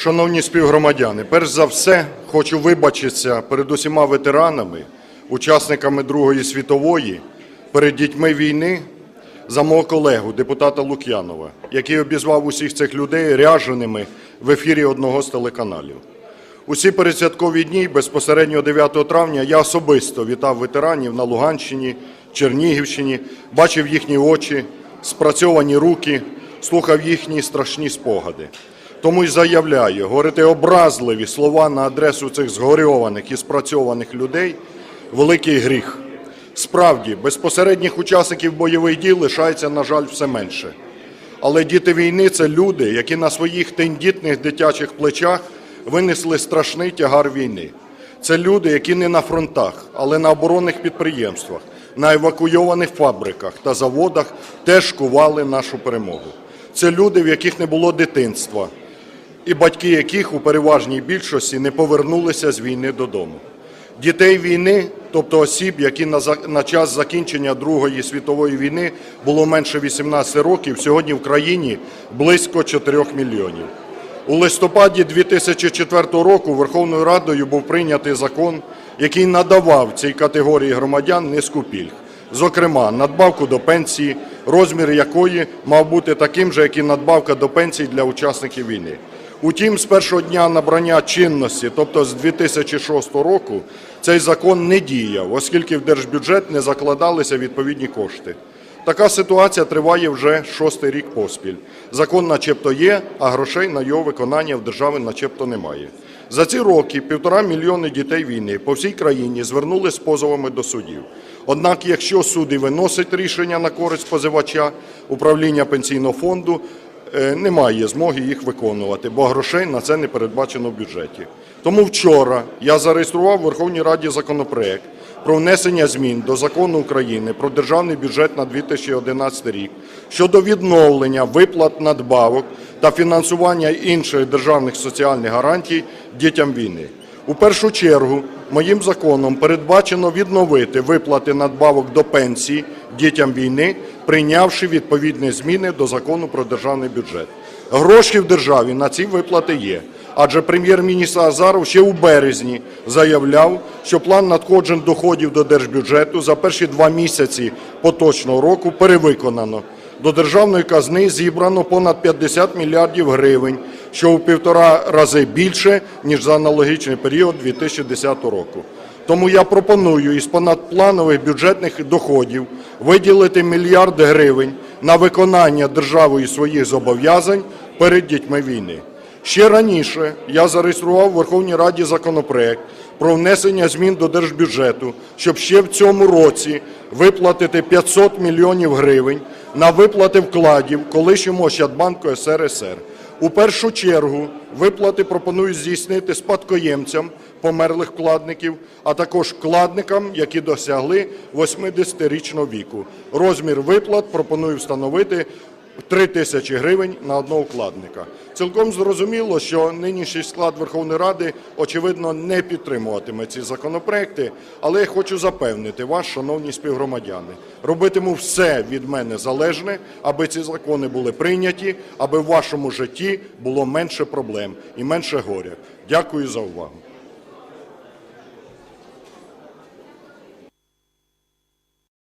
Шановні співгромадяни, перш за все хочу вибачитися перед усіма ветеранами, учасниками Другої світової, перед дітьми війни за мого колегу, депутата Лук'янова, який обізвав усіх цих людей ряженими в ефірі одного з телеканалів. Усі передсвяткові дні, безпосередньо 9 травня, я особисто вітав ветеранів на Луганщині, Чернігівщині, бачив їхні очі, спрацьовані руки, слухав їхні страшні спогади. Тому й заявляю, говорити образливі слова на адресу цих згорьованих і спрацьованих людей – великий гріх. Справді, безпосередніх учасників бойових дій лишається, на жаль, все менше. Але діти війни це люди, які на своїх тендітних дитячих плечах винесли страшний тягар війни. Це люди, які не на фронтах, але на оборонних підприємствах, на евакуйованих фабриках та заводах теж кували нашу перемогу. Це люди, в яких не було дитинства, і батьки яких у переважній більшості не повернулися з війни додому. Дітей війни, тобто осіб, які на, час закінчення Другої світової війни було менше 18 років, сьогодні в країні близько 4 мільйонів. У листопаді 2004 року Верховною Радою був прийнятий закон, який надавав цій категорії громадян низку пільг. Зокрема, надбавку до пенсії, розмір якої мав бути таким же, як і надбавка до пенсії для учасників війни. Утім, з першого дня набрання чинності, тобто з 2006 року, цей закон не діяв, оскільки в держбюджет не закладалися відповідні кошти. Така ситуація триває вже шостий рік поспіль. Закон начебто є, а грошей на його виконання в держави начебто немає. За ці роки півтора мільйони дітей війни по всій країні звернули з позовами до судів. Однак, якщо суд і виносить рішення на користь позивача, управління пенсійного фонду немає змоги їх виконувати, бо грошей на це не передбачено в бюджеті. Тому вчора я зареєстрував в Верховній Раді законопроект про внесення змін до закону України про державний бюджет на 2011 рік щодо відновлення виплат надбавок та фінансування інших державних соціальних гарантій дітям війни. У першу чергу моїм законом передбачено відновити виплати надбавок до пенсії дітям війни, прийнявши відповідні зміни до закону про державний бюджет. Гроші в державі на ці виплати є. Адже прем'єр-міністр Азаров ще у березні заявляв, що план надходжень доходів до держбюджету за перші два місяці поточного року перевиконано. До державної казни зібрано понад 50 мільярдів гривень, що у півтора рази більше, ніж за аналогічний період 2010 року. Тому я пропоную із понадпланових бюджетних доходів виділити мільярди гривень на виконання державою своїх зобов'язань перед дітьми війни. Ще раніше я зареєстрував в Верховній Раді законопроект про внесення змін до держбюджету, щоб ще в цьому році виплатити 500 мільйонів гривень на виплати вкладів колишньому Ощадбанку СРСР. У першу чергу виплати пропонують здійснити спадкоємцям померлих вкладників, а також вкладникам, які досягли 80-річного віку. Розмір виплат пропоную встановити 3 тисячі гривень на одного вкладника. Цілком зрозуміло, що нинішній склад Верховної Ради, очевидно, не підтримуватиме ці законопроекти, але я хочу запевнити вас, шановні співгромадяни, робитиму все від мене залежне, аби ці закони були прийняті, аби в вашому житті було менше проблем і менше горя. Дякую за увагу.